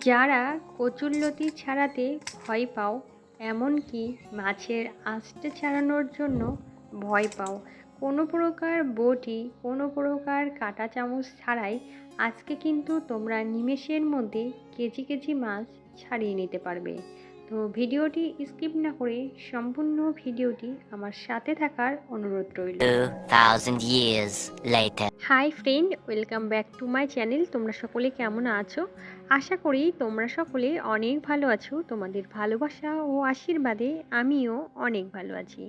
যারা কচুল্লতি ছাড়াতে ভয় পাও, এমনকি মাছের আস্তে ছাড়ানোর জন্য ভয় পাও, কোনো প্রকার বটি, কোনো প্রকার কাঁটা চামচ ছাড়াই আজকে কিন্তু তোমরা নিমেষের মধ্যে কেজি কেজি মাছ ছাড়িয়ে নিতে পারবে। তো ভিডিওটি স্কিপ না করে সম্পূর্ণ ভিডিওটি আমার সাথে থাকার অনুরোধ রইল। 2000 hi friend welcome back to my channel তোমরা সকলে কেমন আছো? আশা করি তোমরা সকলে অনেক ভালো আছো। তোমাদের ভালোবাসা ও আশীর্বাদে আমিও অনেক ভালো আছি।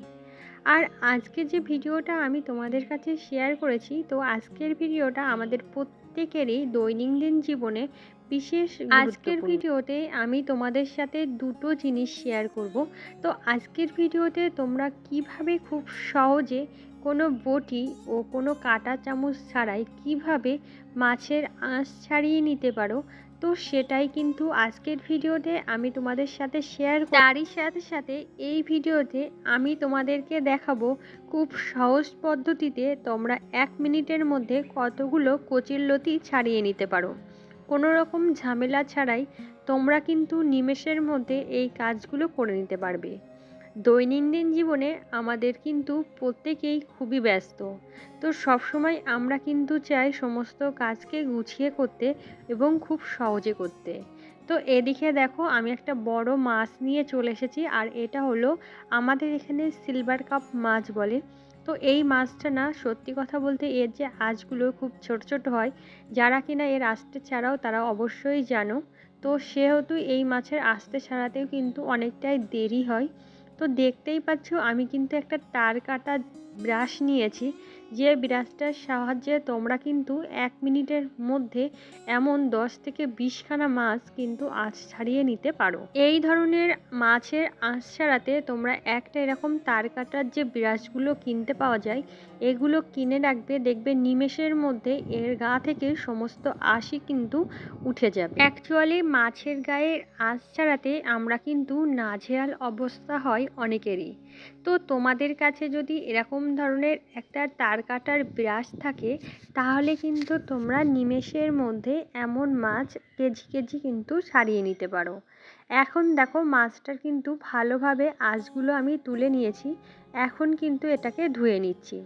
আর আজকে যে ভিডিওটা আমি তোমাদের কাছে শেয়ার করেছি তো আজকের ভিডিওটা আমাদের প্রত্যেকেরই দৈনন্দিন জীবনে বিশেষ আজকের ভিডিওতে আমি তোমাদের সাথে দুটো জিনিস শেয়ার করব। তো আজকের ভিডিওতে তোমরা কীভাবে খুব সহজে কোনো বটি ও কোনো কাঁটা চামচ ছাড়াই কীভাবে মাছের আঁশ ছাড়িয়ে নিতে পারো তো সেটাই কিন্তু আজকের ভিডিওতে আমি তোমাদের সাথে শেয়ার তারই সাথে সাথে এই ভিডিওতে আমি তোমাদেরকে দেখাবো খুব সহজ পদ্ধতিতে তোমরা এক মিনিটের মধ্যে কতগুলো কচির লতি ছাড়িয়ে নিতে পারো। কোনো রকম ঝামেলা ছাড়াই তোমরা কিন্তু নিমেষের মধ্যে এই কাজগুলো করে নিতে পারবে। দৈনন্দিন জীবনে আমাদের কিন্তু প্রত্যেকেই খুবই ব্যস্ত। তো সবসময় আমরা কিন্তু চাই সমস্ত কাজকে গুছিয়ে করতে এবং খুব সহজে করতে। তো এদিকে দেখো আমি একটা বড় মাছ নিয়ে চলে এসেছি আর এটা হলো আমাদের এখানে সিলভার কাপ মাছ বলে। তো এই মাছটা না, সত্যি কথা বলতে এর যে আঁশগুলো খুব ছোট ছোট হয়, যারা কিনা এর আঁশটা ছাড়াও তারা অবশ্যই জানো। তো সেহেতু এই মাছের আস্তে ছাড়াতেও কিন্তু অনেকটাই দেরি হয়। তো দেখতেই পাচ্ছ, আমি কিন্তু একটা তার কাটা ব্রাশ নিয়েছি। যে ব্রাশটার সাহায্যে তোমরা কিন্তু এক মিনিটের মধ্যে এমন দশ থেকে বিশখানা মাছ কিন্তু আঁশ ছাড়িয়ে নিতে পারো। এই ধরনের মাছের আঁশ ছাড়াতে তোমরা একটা এরকম তার কাটার যে ব্রাশগুলো কিনতে পাওয়া যায়, এগুলো কিনে রাখবে, দেখবে নিমেষের মধ্যে এর গা থেকে সমস্ত আঁশই কিন্তু উঠে যাবে। অ্যাকচুয়ালি মাছের গায়ের আঁশ ছাড়াতে আমরা কিন্তু নাজেহাল অবস্থা হয় অনেকেরই। তো তোমাদের কাছে যদি এরকম ধরনের একটা তার কাটার ব্রাশ থাকে, তাহলে কিন্তু তোমরা নিমেষের মধ্যে এমন মাছ কেজি কেজি কিন্তু ছাড়িয়ে নিতে পারো। এখন দেখো মাছটার কিন্তু ভালোভাবে আঁশগুলো আমি তুলে নিয়েছি, এখন কিন্তু এটাকে ধুয়ে নিচ্ছি।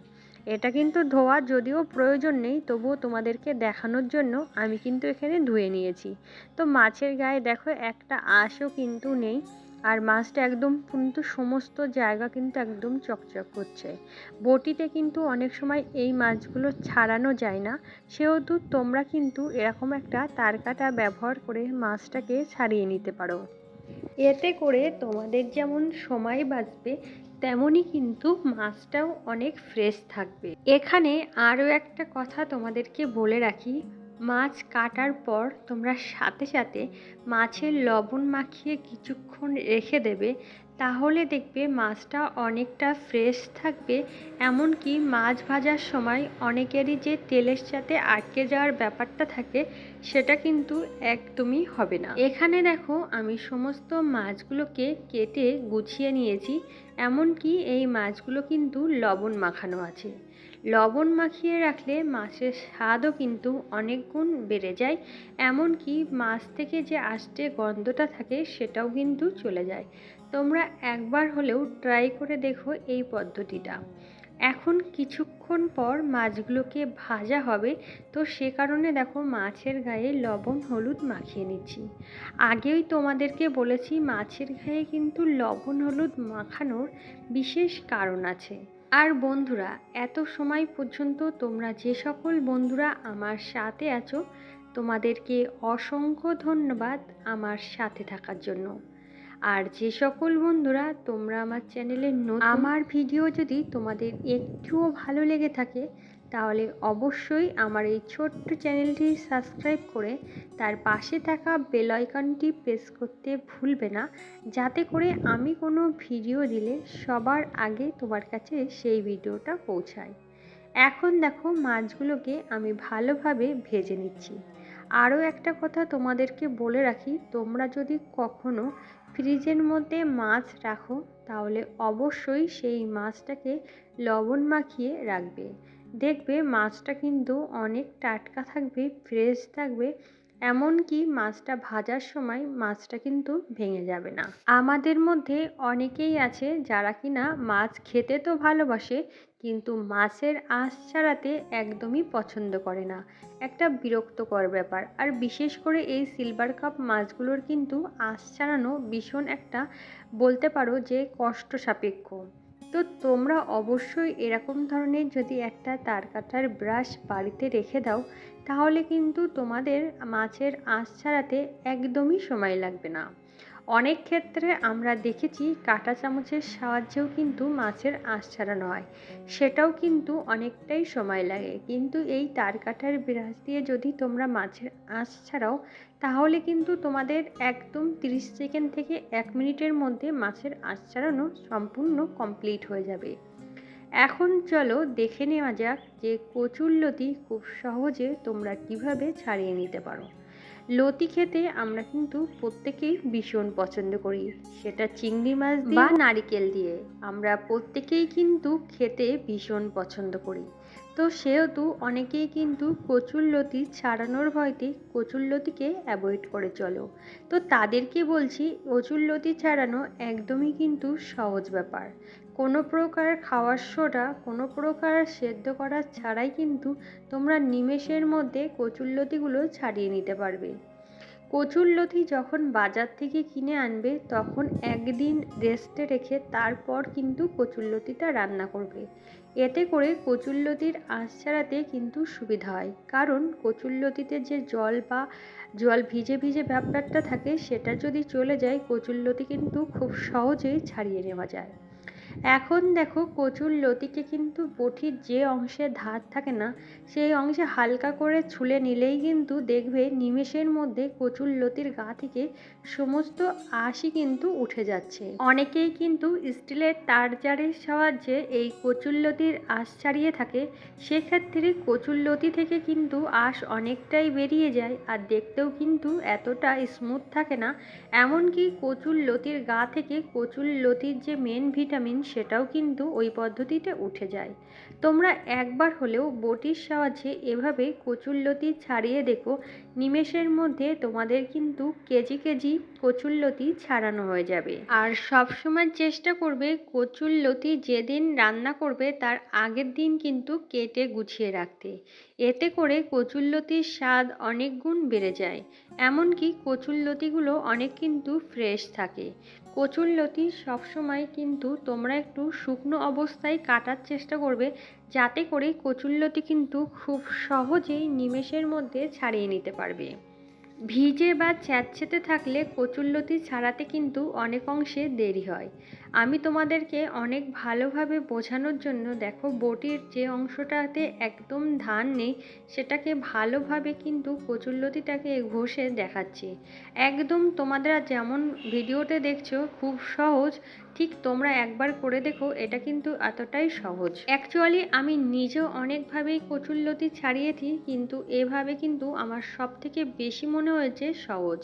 এটা কিন্তু ধোয়া যদিও প্রয়োজন নেই, তবুও তোমাদেরকে দেখানোর জন্য আমি কিন্তু এখানে ধুয়ে নিয়েছি। তো মাছের গায়ে দেখো একটা আঁশও কিন্তু নেই। আর মাছটা একদম কিন্তু সমস্ত জায়গা কিন্তু একদম চকচক করছে। বটিতে কিন্তু অনেক সময় এই মাছগুলো ছাড়ানো যায় না। সেহেতু তোমরা কিন্তু এরকম একটা তারকাটা ব্যবহার করে মাছটাকে ছাড়িয়ে নিতে পারো। এতে করে তোমাদের যেমন সময় বাঁচবে, তেমনই কিন্তু মাছটাও অনেক ফ্রেশ থাকবে। এখানে আরও একটা কথা তোমাদেরকে বলে রাখি মাছ কাটার পর তোমরা সাথে সাথে মাছের লবণ মাখিয়ে কিছুক্ষণ রেখে দেবে, তাহলে দেখবে মাছটা অনেকটা ফ্রেশ থাকবে। এমনকি মাছ ভাজার সময় অনেকেরই যে তেলের সাথে আটকে যাওয়ার ব্যাপারটা থাকে, সেটা কিন্তু একদমই হবে না। এখানে দেখো আমি সমস্ত মাছগুলোকে কেটে গুছিয়ে নিয়েছি, এমনকি এই মাছগুলো কিন্তু লবণ মাখানো আছে। লবণ মাখিয়ে রাখলে মাছের স্বাদও কিন্তু অনেক গুণ বেড়ে যায়, এমনকি মাছ থেকে যে আষ্টে গন্ধটা থাকে সেটাও কিন্তু চলে যায়। তোমরা একবার হলেও ট্রাই করে দেখো এই পদ্ধতিটা। এখন কিছুক্ষণ পর মাছগুলোকে ভাজা হবে, তো সে কারণে দেখো মাছের গায়ে লবণ হলুদ মাখিয়ে নিচ্ছি। আগেই তোমাদেরকে বলেছি মাছের গায়ে কিন্তু লবণ হলুদ মাখানোর বিশেষ কারণ আছে। আর বন্ধুরা, এত সময় পর্যন্ত তোমরা যে সকল বন্ধুরা আমার সাথে আছো, তোমাদেরকে অসংখ্য ধন্যবাদ আমার সাথে থাকার জন্য। আর যে সকল বন্ধুরা, তোমরা আমার চ্যানেলে আমার ভিডিও যদি তোমাদের একটুও ভালো লেগে থাকে তাহলে অবশ্যই আমার এই ছোট্ট চ্যানেলটি সাবস্ক্রাইব করে তার পাশে থাকা বেল আইকনটি প্রেস করতে ভুলবে না, যাতে করে আমি কোনো ভিডিও দিলে সবার আগে তোমার কাছে সেই ভিডিওটা পৌঁছায়। এখন দেখো মাছগুলোকে আমি ভালোভাবে ভেজে নিচ্ছি। আরও একটা কথা তোমাদেরকে বলে রাখি, তোমরা যদি কখনো ফ্রিজের মধ্যে মাছ রাখো, তাহলে অবশ্যই সেই মাছটাকে লবণ মাখিয়ে রাখবে। দেখবে মাছটা কিন্তু অনেক টাটকা থাকবে ফ্রেশ থাকবে, এমনকি মাছটা ভাজার সময় মাছটা কিন্তু ভেঙে যাবে না। আমাদের মধ্যে অনেকেই আছে যারা কিনা মাছ খেতে তো ভালোবাসে, কিন্তু মাছের আঁশ ছাড়াতে একদমই পছন্দ করে না। একটা বিরক্তকর ব্যাপার। আর বিশেষ করে এই সিলভার কাপ মাছগুলোর কিন্তু আঁশ ছাড়ানো ভীষণ একটা বলতে পারো যে কষ্ট সাপেক্ষ তো তোমরা অবশ্যই এরকম ধরনের যদি একটা তার কাটার ব্রাশ বাড়িতে রেখে দাও, তাহলে কিন্তু তোমাদের মাছের আঁশ ছাড়াতে একদমই সময় লাগবে না। অনেক ক্ষেত্রে আমরা দেখেছি কাঁটা চামচের সাহায্যেও কিন্তু মাছের আঁশ ছাড়ানো হয়। সেটাও কিন্তু অনেকটাই সময় লাগে। কিন্তু এই তার কাটার ব্রাশ দিয়ে যদি তোমরা মাছের আঁশ ছাড়াও, তাহলে কিন্তু তোমাদের একদম তিরিশ সেকেন্ড থেকে এক মিনিটের মধ্যে মাছের আঁশ ছাড়ানো সম্পূর্ণ কমপ্লিট হয়ে যাবে। এখন চলো দেখে নেওয়া যাক যে কচুর লতি খুব সহজে তোমরা কীভাবে ছাড়িয়ে নিতে পারো। লতি খেতে আমরা কিন্তু প্রত্যেকেই ভীষণ পছন্দ করি। সেটা চিংড়ি মাছ দিয়ে বা নারিকেল দিয়ে। আমরা প্রত্যেকেই কিন্তু খেতে ভীষণ পছন্দ করি। তো সেহেতু অনেকেই কিন্তু কচুর লতি ছাড়ানোর ভয়তে কচুর লতিকে অ্যাভয়েড করে চলো। তো তাদেরকে বলছি কচুর লতি ছাড়ানো একদমই কিন্তু সহজ ব্যাপার। কোনো প্রকার খাওয়ার সোডা, কোনো প্রকার সেদ্ধ করা ছাড়াই কিন্তু তোমরা নিমেষের মধ্যে কচুরলতিগুলো ছাড়িয়ে নিতে পারবে। কচুরলতি যখন বাজার থেকে কিনে আনবে, তখন একদিন রেস্টে রেখে তারপর কিন্তু কচুরলতিটা রান্না করবে। এতে করে কচুরলতির আঁশ ছাড়াতে কিন্তু সুবিধা হয়। কারণ কচুরলতিতে যে জল বা জল ভিজে ভিজে ব্যাপারটা থাকে, সেটা যদি চলে যায় কচুরলতি কিন্তু খুব সহজেই ছাড়িয়ে নেওয়া যায়। এখন দেখো কচুর লতিকে কিন্তু বটির যে অংশে ধার থাকে না, সেই অংশে হালকা করে ছুলে নিলেই কিন্তু দেখবে নিমেষের মধ্যে কচুর লতির গা থেকে সমস্ত আঁশই কিন্তু উঠে যাচ্ছে। অনেকেই কিন্তু স্টিলের তার জারের সাহায্যে এই কচুর লতির আঁশ ছাড়িয়ে থাকে। সেক্ষেত্রে কচুর লতি থেকে কিন্তু আঁশ অনেকটাই বেরিয়ে যায় আর দেখতেও কিন্তু এতটা স্মুথ থাকে না। এমনকি কচুর লতির গা থেকে কচুর লতির যে মেন ভিটামিন সেটাও কিন্তু ওই পদ্ধতিতে উঠে যায়। তোমরা একবার হলেও বটির সাহায্যে এভাবে কচুরলতি ছাড়িয়ে দেখো। নিমেষের মধ্যে তোমাদের কিন্তু কেজি কেজি কচুরলতি ছাড়ানো হয়ে যাবে। আর সবসময় চেষ্টা করবে কচুরলতি যেদিন রান্না করবে তার আগের দিন কিন্তু কেটে গুছিয়ে রাখতে। এতে করে কচুরলতির স্বাদ অনেক গুণ বেড়ে যায়। এমনকি কচুরলতিগুলো অনেক কিন্তু ফ্রেশ থাকে। কচুরলতি সবসময় কিন্তু তোমরা একটু শুকনো অবস্থায় কাটার চেষ্টা করবে যাতে করে কচুরলতি কিন্তু খুব সহজেই নিমেষের মধ্যে ছাড়িয়ে নিতে পারবে। ভিজে বা চ্যাটচেতে থাকলে কচুরলতি ছাড়াতে কিন্তু অনেক অংশে দেরি হয়। আমি তোমাদেরকে অনেক ভালোভাবে বোঝানোর জন্য দেখো বটির যে অংশটাতে একদম ধান নেই, সেটাকে ভালোভাবে কিন্তু কচুরলতিটাকে ঘষে দেখাচ্ছি। একদম তোমাদের যেমন ভিডিওতে দেখছ, খুব সহজ ঠিক তোমরা একবার করে দেখো, এটা কিন্তু এতটাই সহজ। অ্যাকচুয়ালি আমি নিজেও অনেকভাবেই কচুরলতি ছাড়িয়েছি, কিন্তু এভাবে কিন্তু আমার সব থেকে বেশি মনে হয়েছে সহজ।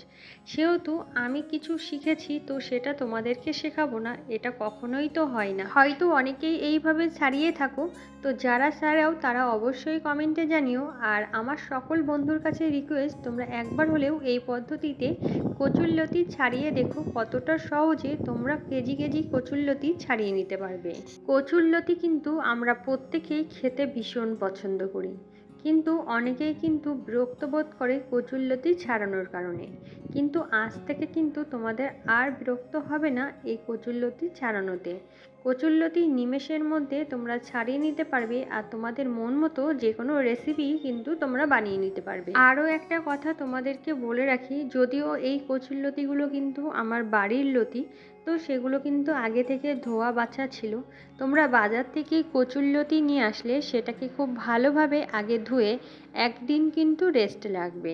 সেহেতু আমি কিছু শিখেছি, তো সেটা তোমাদেরকে শেখাবো না, এটা কখনোই তো হয় না। হয়তো অনেকেই এইভাবে ছাড়িয়ে থাকো, তো যারা ছাড়াও তারা অবশ্যই কমেন্টে জানিও। আর আমার সকল বন্ধুর কাছে রিকোয়েস্ট তোমরা একবার হলেও এই পদ্ধতিতে কচুরলতি ছাড়িয়ে দেখো কতটা সহজে তোমরা কেজি কেজি কচুরলতি ছাড়িয়ে নিতে পারবে। কচুরলতি কিন্তু আমরা প্রত্যেকেই খেতে ভীষণ পছন্দ করি। কিন্তু অনেকেই কিন্তু বিরক্ত বোধ করে কচুরলতি ছাড়ানোর কারণে। কিন্তু আজ থেকে কিন্তু তোমাদের আর বিরক্ত হবে না এই কচুরলতি ছাড়ানোতে। কচুরলতি নিমেষের মধ্যে তোমরা ছাড়িয়ে নিতে পারবে আর তোমাদের মন মতো যে কোনো রেসিপি কিন্তু তোমরা বানিয়ে নিতে পারবে। আরও একটা কথা তোমাদেরকে বলে রাখি, যদিও এই কচুরলতিগুলো কিন্তু আমার বাড়ির লতি, তো সেগুলো কিন্তু আগে থেকে ধোয়া বাছা ছিল। তোমরা বাজার থেকে কচুরলতি নিয়ে আসলে সেটাকে খুব ভালোভাবে আগে ধুয়ে একদিন কিন্তু রেস্ট লাগবে।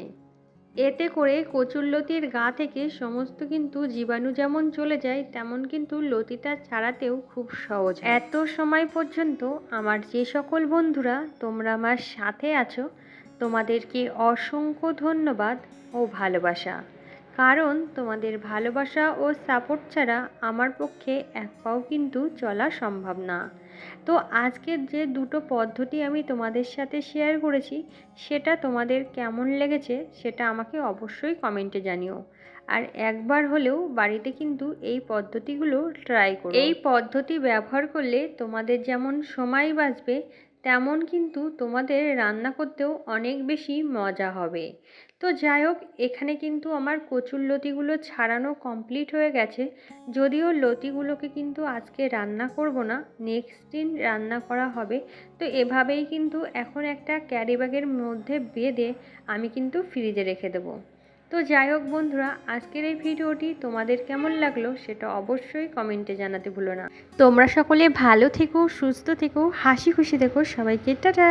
এতে করে কচুরলতির গা থেকে সমস্ত কিন্তু জীবাণু যেমন চলে যায়, তেমন কিন্তু লতিটা ছাড়াতেও খুব সহজ এত সময় পর্যন্ত আমার যে সকল বন্ধুরা তোমরা আমার সাথে আছো, তোমাদেরকে অসংখ্য ধন্যবাদ ও ভালোবাসা। কারণ তোমাদের ভালোবাসা ও সাপোর্ট ছাড়া আমার পক্ষে এক পাও কিন্তু চলা সম্ভব না। তো আজকের যে দুটো পদ্ধতি আমি তোমাদের সাথে শেয়ার করেছি, সেটা তোমাদের কেমন লেগেছে সেটা আমাকে অবশ্যই কমেন্টে জানিও। আর একবার হলেও বাড়িতে কিন্তু এই পদ্ধতিগুলো ট্রাই করো। এই পদ্ধতি ব্যবহার করলে তোমাদের যেমন সময় বাঁচবে, তেমন কিন্তু তোমাদের রান্না করতেও অনেক বেশি মজা হবে। তো যাই হোক, এখানে কিন্তু আমার কচুর লতিগুলো ছাড়ানো কমপ্লিট হয়ে গেছে। যদিও লতিগুলোকে কিন্তু আজকে রান্না করব না নেক্সট দিন রান্না করা হবে। তো এভাবেই কিন্তু এখন একটা ক্যারি ব্যাগের মধ্যে বেঁধে আমি কিন্তু ফ্রিজে রেখে দেবো। তো যাই হোক বন্ধুরা, আজকের এই ভিডিওটি তোমাদের কেমন লাগল সেটা অবশ্যই কমেন্টে জানাতে ভুলো না। তোমরা সকলে ভালো থেকো, সুস্থ থেকো, হাসি খুশি থেকো। সবাইকে টাটা!